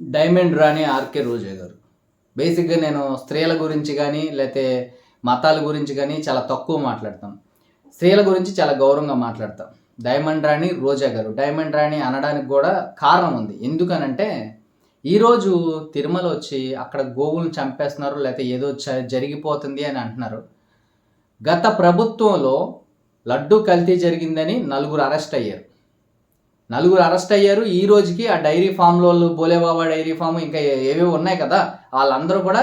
Diamond రాణి RK రోజా గారు. బేసిక్గా నేను స్త్రీల గురించి కానీ లేకపోతే మతాల గురించి కానీ చాలా తక్కువ మాట్లాడతాం. స్త్రీల గురించి చాలా గౌరవంగా మాట్లాడతాం. డైమండ్ రాణి రోజా గారు. డైమండ్ రాణి అనడానికి కూడా కారణం ఉంది. ఎందుకనంటే ఈరోజు తిరుమల వచ్చి అక్కడ గోవులను చంపేస్తున్నారు లేకపోతే ఏదో జరిగిపోతుంది అని అంటున్నారు. గత ప్రభుత్వంలో లడ్డు కల్తీ జరిగిందని నలుగురు అరెస్ట్ అయ్యారు. నలుగురు అరెస్ట్ అయ్యారు. ఈ రోజుకి ఆ డైరీ ఫామ్లో వాళ్ళు బోలేబాబా డైరీ ఫామ్ ఇంకా ఏవేవి ఉన్నాయి కదా వాళ్ళందరూ కూడా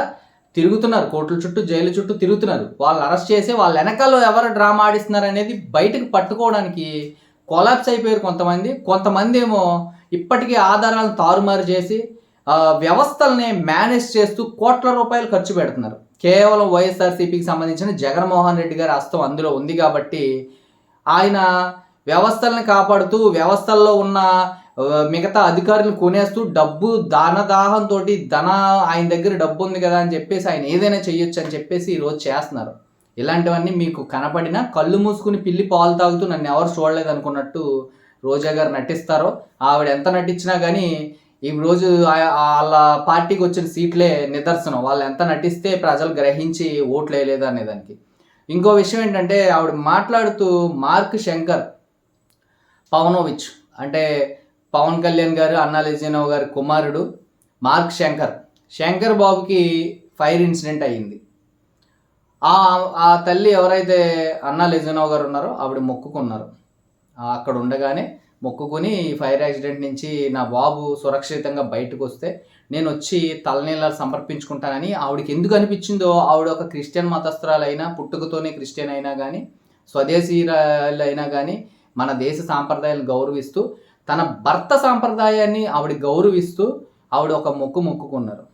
తిరుగుతున్నారు. కోర్టుల చుట్టూ జైలు చుట్టూ తిరుగుతున్నారు. వాళ్ళు అరెస్ట్ చేసి వాళ్ళ వెనకాల ఎవరు డ్రామా ఆడిస్తున్నారు అనేది బయటకు పట్టుకోవడానికి కొలాప్స్ అయిపోయారు కొంతమంది. కొంతమంది ఏమో ఇప్పటికీ ఆధారాలను తారుమారు చేసి వ్యవస్థల్ని మేనేజ్ చేస్తూ కోట్ల రూపాయలు ఖర్చు పెడుతున్నారు. కేవలం వైఎస్ఆర్సీపీకి సంబంధించిన జగన్మోహన్ రెడ్డి గారి హస్తం అందులో ఉంది కాబట్టి ఆయన వ్యవస్థలను కాపాడుతూ వ్యవస్థల్లో ఉన్న మిగతా అధికారులు కొనేస్తూ డబ్బు దానదాహంతో ధన ఆయన దగ్గర డబ్బు ఉంది కదా అని చెప్పేసి ఆయన ఏదైనా చేయొచ్చు అని చెప్పేసి ఈరోజు చేస్తున్నారు. ఇలాంటివన్నీ మీకు కనపడినా కళ్ళు మూసుకుని పిల్లి పాలు తాగుతూ నన్ను ఎవరు చూడలేదు అనుకున్నట్టు రోజా గారు నటిస్తారో ఆవిడ ఎంత నటించినా కానీ ఈ రోజు ఆ- వాళ్ళ పార్టీకి వచ్చిన సీట్లే నిదర్శనం. వాళ్ళు ఎంత నటిస్తే ప్రజలు గ్రహించి ఓట్లు వేయలేదు అనేదానికి ఇంకో విషయం ఏంటంటే ఆవిడ మాట్లాడుతూ మార్క్ శంకర్ పవనోవిచ్ అంటే పవన్ కళ్యాణ్ గారు అన్నా గారి కుమారుడు మార్క్ శంకర్. శంకర్ బాబుకి ఫైర్ ఇన్సిడెంట్ అయ్యింది. ఆ తల్లి ఎవరైతే అన్నా లెజినో గారు ఉన్నారో ఆవిడ మొక్కుకున్నారు. అక్కడ ఉండగానే మొక్కుకొని ఫైర్ యాక్సిడెంట్ నుంచి నా బాబు సురక్షితంగా బయటకు వస్తే నేను వచ్చి తలనీళ్ళ సమర్పించుకుంటానని ఆవిడకి ఎందుకు అనిపించిందో ఆవిడ ఒక క్రిస్టియన్ మతస్థురాలైనా పుట్టుకతోనే క్రిస్టియన్ అయినా కానీ స్వదేశీయులైనా కానీ మన దేశ సాంప్రదాయాలను గౌరవిస్తూ తన భర్త సాంప్రదాయాన్ని ఆవిడ గౌరవిస్తూ ఆవిడ ఒక మొక్కు మొక్కుకున్నారు.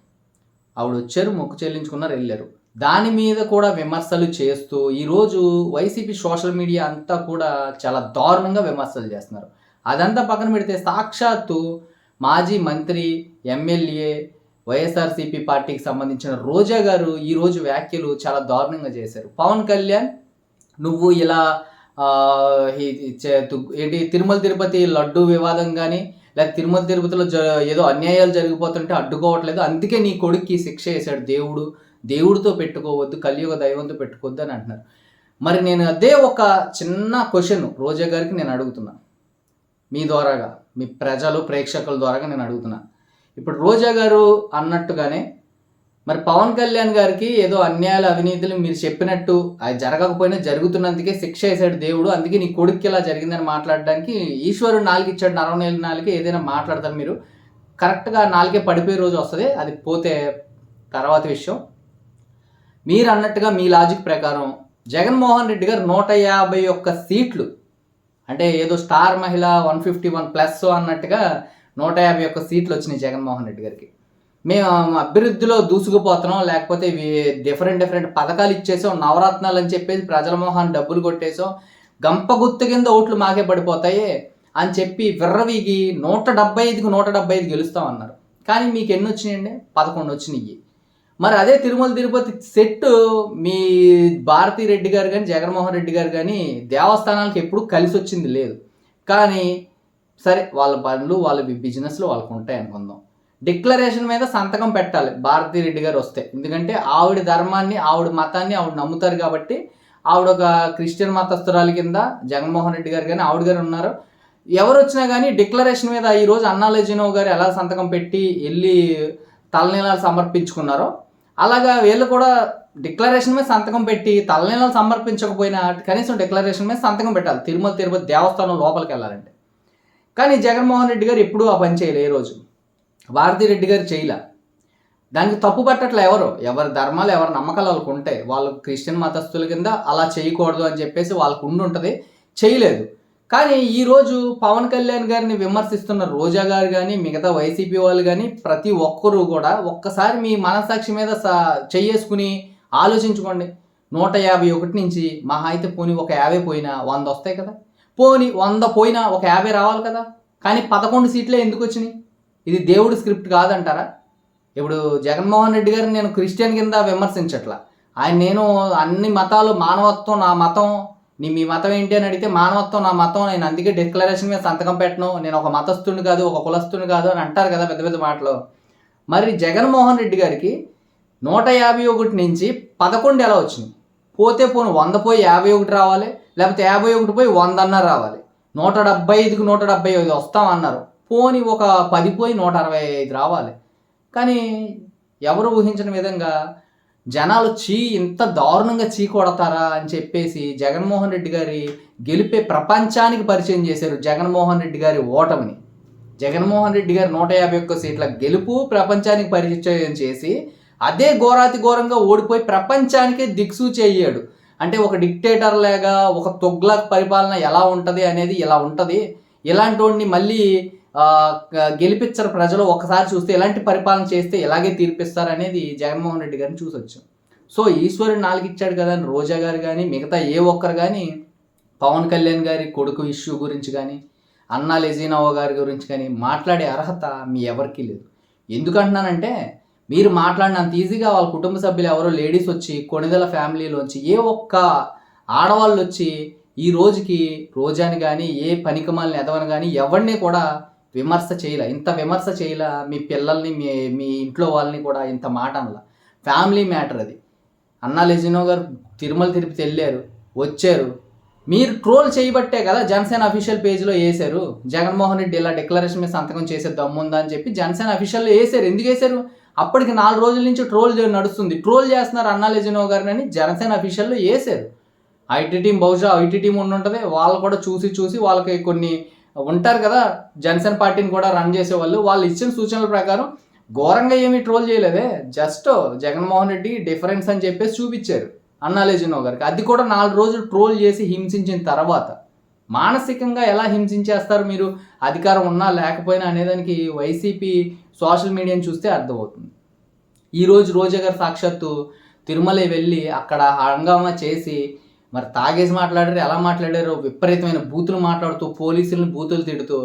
ఆవిడ వచ్చారు మొక్కు చెల్లించుకున్నారు వెళ్ళారు. దాని మీద కూడా విమర్శలు చేస్తూ ఈరోజు వైసీపీ సోషల్ మీడియా అంతా కూడా చాలా దారుణంగా విమర్శలు చేస్తున్నారు. అదంతా పక్కన పెడితే సాక్షాత్తు మాజీ మంత్రి ఎమ్మెల్యే వైఎస్ఆర్సీపీ పార్టీకి సంబంధించిన రోజా గారు ఈరోజు వ్యాఖ్యలు చాలా దారుణంగా చేశారు. పవన్ కళ్యాణ్ నువ్వు ఇలా ఏంటి తిరుమల తిరుపతి లడ్డు వివాదం కానీ లేక తిరుమల తిరుపతిలో జ ఏదో అన్యాయాలు జరిగిపోతుంటే అడ్డుకోవట్లేదు. అందుకే నీ కొడుక్కి శిక్ష వేశాడు దేవుడు. దేవుడితో పెట్టుకోవద్దు కలియుగ దైవంతో పెట్టుకోవద్దు అని అంటున్నారు. మరి నేను అదే ఒక చిన్న క్వశ్చన్ రోజా గారికి నేను అడుగుతున్నా. మీ ద్వారాగా మీ ప్రజలు ప్రేక్షకుల ద్వారాగా నేను అడుగుతున్నా. ఇప్పుడు రోజా గారు అన్నట్టుగానే మరి పవన్ కళ్యాణ్ గారికి ఏదో అన్యాయాలు అవినీతులు మీరు చెప్పినట్టు అది జరగకపోయినా జరుగుతున్నందుకే శిక్ష వేసాడు దేవుడు. అందుకే నీ కొడుక్కి ఇలా జరిగిందని మాట్లాడడానికి ఈశ్వరుడు నాలుగు ఇచ్చాడు నరవనేలు నాలుగే ఏదైనా మాట్లాడతారు మీరు. కరెక్ట్గా నాలుగే పడిపోయే రోజు వస్తుంది అది పోతే తర్వాత విషయం. మీరు అన్నట్టుగా మీ లాజిక్ ప్రకారం జగన్మోహన్ రెడ్డి గారు నూట యాభై ఒక్క సీట్లు అంటే ఏదో స్టార్ మహిళ వన్ ఫిఫ్టీ వన్ ప్లస్ అన్నట్టుగా నూట యాభై ఒక్క సీట్లు వచ్చినాయి జగన్మోహన్ రెడ్డి గారికి. మేము అభివృద్ధిలో దూసుకుపోతున్నాం లేకపోతే డిఫరెంట్ డిఫరెంట్ పథకాలు ఇచ్చేసాం నవరత్నాలు అని చెప్పేసి ప్రజల మొహాన్ని డబ్బులు కొట్టేసాం. గంప గుత్త కింద ఓట్లు మాకే పడిపోతాయి అని చెప్పి విర్రవీగి నూట డెబ్బై ఐదుకి నూట డెబ్బై ఐదు గెలుస్తామన్నారు కానీ మీకు ఎన్ని వచ్చినాయండి? పదకొండు వచ్చినాయి. మరి అదే తిరుమల తిరుపతి సెట్ మీ భారతీ రెడ్డి గారు కానీ జగన్మోహన్ రెడ్డి గారు కానీ దేవస్థానాలకు ఎప్పుడు కలిసి వచ్చింది లేదు. కానీ సరే వాళ్ళ పనులు వాళ్ళ బిజినెస్లు వాళ్ళకు ఉంటాయి అనుకుందాం డిక్లరేషన్ మీద సంతకం పెట్టాలి భారతీ రెడ్డి గారు వస్తే. ఎందుకంటే ఆవిడ ధర్మాన్ని ఆవిడ మతాన్ని ఆవిడ నమ్ముతారు కాబట్టి ఆవిడ ఒక క్రిస్టియన్ మతస్థురాల కింద జగన్మోహన్ రెడ్డి గారు కానీ ఆవిడ గారు ఉన్నారు. ఎవరు వచ్చినా కానీ డిక్లరేషన్ మీద ఈరోజు అన్నాలజీనో గారు ఎలా సంతకం పెట్టి వెళ్ళి తలనీలాలు సమర్పించుకున్నారో అలాగా వీళ్ళు కూడా డిక్లరేషన్ మీద సంతకం పెట్టి తలనీలాలు సమర్పించకపోయినా కనీసం డిక్లరేషన్ మీద సంతకం పెట్టాలి. తిరుమల తిరుపతి దేవస్థానం లోపలికి వెళ్ళాలంటే. కానీ జగన్మోహన్ రెడ్డి గారు ఎప్పుడూ ఆ పని చేయలే ఏ రోజు. భారతీ రెడ్డి గారు చేయలే. దానికి తప్పు పట్టట్లే ఎవరు? ఎవరి ధర్మాలు ఎవరి నమ్మకాలు వాళ్ళకు ఉంటాయి వాళ్ళు క్రిస్టియన్ మతస్థుల కింద అలా చేయకూడదు అని చెప్పేసి వాళ్ళకు ఉండి ఉంటుంది. చేయలేదు. కానీ ఈరోజు పవన్ కళ్యాణ్ గారిని విమర్శిస్తున్న రోజా గారు కానీ మిగతా వైసీపీ వాళ్ళు కానీ ప్రతి ఒక్కరూ కూడా ఒక్కసారి మీ మనసాక్షి మీద స- చెయ్యేసుకుని ఆలోచించుకోండి. నూట యాభై ఒకటి నుంచి మహా అయితే పోనీ ఒక యాభై పోయినా వంద వస్తాయి కదా. పోని వంద పోయినా ఒక యాభై రావాలి కదా. కానీ పదకొండు సీట్లే ఎందుకు వచ్చినాయి? ఇది దేవుడు స్క్రిప్ట్ కాదంటారా? ఇప్పుడు జగన్మోహన్ రెడ్డి గారిని నేను క్రిస్టియన్ కింద విమర్శించట్లా. ఆయన నేను అన్ని మతాలు మానవత్వం నా మతం నీ మీ మతం ఏంటి అని అడిగితే మానవత్వం నా మతం నేను అందుకే డిక్లరేషన్ మీద సంతకం పెట్టను నేను ఒక మతస్థుని కాదు ఒక కులస్థుని కాదు అని అంటారు కదా పెద్ద పెద్ద మాటలు. మరి జగన్మోహన్ రెడ్డి గారికి నూట యాభై ఒకటి నుంచి పదకొండు ఎలా వచ్చింది? పోతే పోను వంద పోయి యాభై ఒకటి రావాలి లేకపోతే యాభై ఒకటి పోయి వంద అన్న రావాలి. నూట డెబ్బై ఐదుకి నూట డెబ్బై ఐదు వస్తామన్నారు పోని ఒక పది పోయి నూట అరవై ఐదు రావాలి. కానీ ఎవరు ఊహించిన విధంగా జనాలు చీ ఇంత దారుణంగా చీ కొడతారా అని చెప్పేసి జగన్మోహన్ రెడ్డి గారి గెలిపే ప్రపంచానికి పరిచయం చేశారు జగన్మోహన్ రెడ్డి గారి ఓటమిని. జగన్మోహన్ రెడ్డి గారి నూట యాభై ఒక్క సీట్ల గెలుపు ప్రపంచానికి పరిచయం చేసి అదే ఘోరాతి ఘోరంగా ఓడిపోయి ప్రపంచానికే దిక్సూచి అయ్యాడు. అంటే ఒక డిక్టేటర్ లాగా ఒక తొగ్లాక్ పరిపాలన ఎలా ఉంటుంది అనేది ఇలా ఉంటుంది. ఇలాంటి వాడిని మళ్ళీ గెలిపించరు ప్రజలు ఒకసారి చూస్తే ఎలాంటి పరిపాలన చేస్తే ఇలాగే తీర్పిస్తారు అనేది జగన్మోహన్ రెడ్డి గారిని చూసొచ్చు. సో ఈశ్వరుడు నాలుగు ఇచ్చాడు కదా అని రోజా గారు కానీ మిగతా ఏ ఒక్కరు కానీ పవన్ కళ్యాణ్ గారి కొడుకు ఇష్యూ గురించి కానీ అన్నా లెజీనావో గారి గురించి కానీ మాట్లాడే అర్హత మీ ఎవరికీ లేదు. ఎందుకంటున్నానంటే మీరు మాట్లాడినంత ఈజీగా వాళ్ళ కుటుంబ సభ్యులు ఎవరో లేడీస్ వచ్చి కొణిదల ఫ్యామిలీలోంచి ఏ ఒక్క ఆడవాళ్ళు వచ్చి ఈ రోజుకి రోజాని కానీ ఏ పనికమాలని ఎదవని కానీ ఎవరిని కూడా విమర్శ చేయలే. ఇంత విమర్శ చేయలే. మీ పిల్లల్ని మీ మీ ఇంట్లో వాళ్ళని కూడా ఇంత మాట అనలా. ఫ్యామిలీ మ్యాటర్ అది. అన్నా లెజినో గారు తిరుమల తిరుపతి వెళ్ళారు వచ్చారు. మీరు ట్రోల్ చేయబట్టే కదా జనసేన అఫీషియల్ పేజ్లో వేశారు. జగన్మోహన్ రెడ్డి ఇలా డిక్లరేషన్ మీద సంతకం చేసే దమ్ముందా అని చెప్పి జనసేన అఫీషియల్లో వేశారు. ఎందుకు వేశారు? అప్పటికి నాలుగు రోజుల నుంచి ట్రోల్ నడుస్తుంది. ట్రోల్ చేస్తున్నారు అన్నా లెజినో గారిని అని జనసేన అఫీషియల్లో వేశారు. ఐటీ టీం బహుశా ఐటీ టీం ఉండి ఉంటుంది వాళ్ళు కూడా చూసి చూసి వాళ్ళకి కొన్ని ఉంటారు కదా జనసేన పార్టీని కూడా రన్ చేసేవాళ్ళు. వాళ్ళు ఇచ్చిన సూచనల ప్రకారం ఘోరంగా ఏమీ ట్రోల్ చేయలేదే. జస్ట్ జగన్మోహన్ రెడ్డి డిఫరెన్స్ అని చెప్పేసి చూపించారు అన్నాలేజినో గారికి. అది కూడా నాలుగు రోజులు ట్రోల్ చేసి హింసించిన తర్వాత. మానసికంగా ఎలా హింసించేస్తారు మీరు? అధికారం ఉన్నా లేకపోయినా అనేదానికి వైసీపీ సోషల్ మీడియాని చూస్తే అర్థమవుతుంది. ఈరోజు రోజా గారు సాక్షాత్తు తిరుమల వెళ్ళి అక్కడ హంగామా చేసి మరి తాగేసి మాట్లాడారు ఎలా మాట్లాడారు? విపరీతమైన బూతులు మాట్లాడుతూ పోలీసులను బూతులు తిడుతూ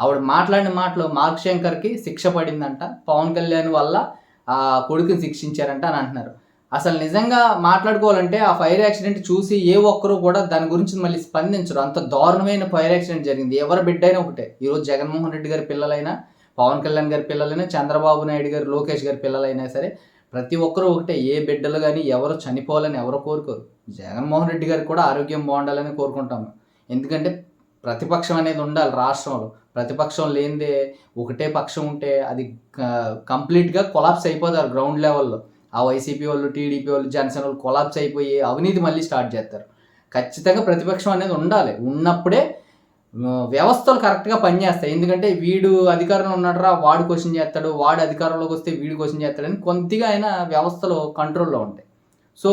ఆవిడ మాట్లాడిన మాటలు మార్క్ శంకర్కి శిక్ష పడిందంట. పవన్ కళ్యాణ్ వల్ల ఆ కొడుకుని శిక్షించారంట అని అంటున్నారు. అసలు నిజంగా మాట్లాడుకోవాలంటే ఆ ఫైర్ యాక్సిడెంట్ చూసి ఏ ఒక్కరు కూడా దాని గురించి మళ్ళీ స్పందించరు. అంత దారుణమైన ఫైర్ యాక్సిడెంట్ జరిగింది. ఎవరి బిడ్డ ఒకటే. ఈరోజు జగన్మోహన్ రెడ్డి గారి పిల్లలైనా పవన్ కళ్యాణ్ గారి పిల్లలైనా చంద్రబాబు నాయుడు గారు లోకేష్ గారి పిల్లలైనా సరే ప్రతి ఒక్కరూ ఒకటే ఏ బిడ్డలు కానీ ఎవరు చనిపోవాలని ఎవరు కోరుకోరు. జగన్మోహన్ రెడ్డి గారికి కూడా ఆరోగ్యం బాగుండాలని కోరుకుంటాము. ఎందుకంటే ప్రతిపక్షం అనేది ఉండాలి రాష్ట్రంలో. ప్రతిపక్షం లేనిదే ఒకటే పక్షం ఉంటే అది కంప్లీట్గా కొలాప్స్ అయిపోతారు గ్రౌండ్ లెవెల్లో. ఆ వైసీపీ వాళ్ళు టీడీపీ వాళ్ళు జనసేన వాళ్ళు కొలాప్స్ అయిపోయి అవినీతి మళ్ళీ స్టార్ట్ చేస్తారు. ఖచ్చితంగా ప్రతిపక్షం అనేది ఉండాలి. ఉన్నప్పుడే వ్యవస్థలు కరెక్ట్గా పనిచేస్తాయి. ఎందుకంటే వీడు అధికారంలో ఉన్నాడరా వాడు క్వశ్చన్ చేస్తాడు వాడు అధికారంలోకి వస్తే వీడు క్వశ్చన్ చేస్తాడని కొద్దిగా అయినా వ్యవస్థలు కంట్రోల్లో ఉంటాయి. సో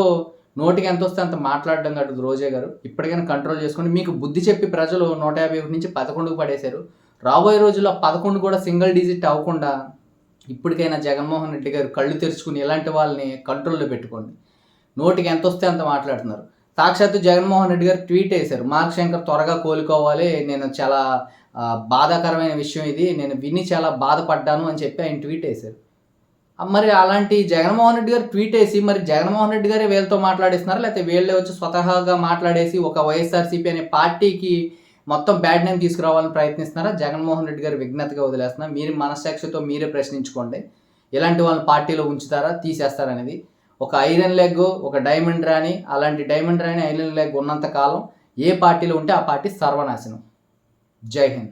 నోటికి ఎంత వస్తే అంత మాట్లాడడం కాదు రోజే గారు. ఇప్పటికైనా కంట్రోల్ చేసుకోండి. మీకు బుద్ధి చెప్పి ప్రజలు నూట యాభై ఒకటి నుంచి పదకొండుకు పడేశారు. రాబోయే రోజుల్లో పదకొండు కూడా సింగిల్ డిజిట్ అవ్వకుండా ఇప్పటికైనా జగన్మోహన్ రెడ్డి గారు కళ్ళు తెరుచుకుని ఇలాంటి వాళ్ళని కంట్రోల్లో పెట్టుకోండి. నోటికి ఎంత వస్తే అంత మాట్లాడుతున్నారు. సాక్షాత్తు జగన్మోహన్ రెడ్డి గారు ట్వీట్ వేశారు మార్క్ శంకర్ త్వరగా కోలుకోవాలి. నేను చాలా బాధాకరమైన విషయం ఇది. నేను విని చాలా బాధపడ్డాను అని చెప్పి ఆయన ట్వీట్ వేశారు మరి అలాంటి జగన్మోహన్ రెడ్డి గారు ట్వీట్ వేసి మరి జగన్మోహన్ రెడ్డి గారే వీళ్ళతో మాట్లాడిస్తున్నారా? లేకపోతే వీళ్ళే వచ్చి స్వతహాగా మాట్లాడేసి ఒక వైఎస్ఆర్సీపీ అనే పార్టీకి మొత్తం బ్యాడ్ నేమ్ తీసుకురావాలని ప్రయత్నిస్తున్నారా? జగన్మోహన్ రెడ్డి గారు విజ్ఞతగా వదిలేస్తున్నారు? మీరు మనస్సాక్షితో మీరే ప్రశ్నించుకోండి. ఇలాంటి వాళ్ళని పార్టీలో ఉంచుతారా? తీసేస్తారా అనేది ఒక ఐరన్ లెగ్ ఒక డైమండ్ రాణి అలాంటి డైమండ్ రాణి ఐరన్ లెగ్ ఉన్నంత కాలం ఏ పార్టీలో ఉంటే ఆ పార్టీ సర్వనాశనం. జై హింద్.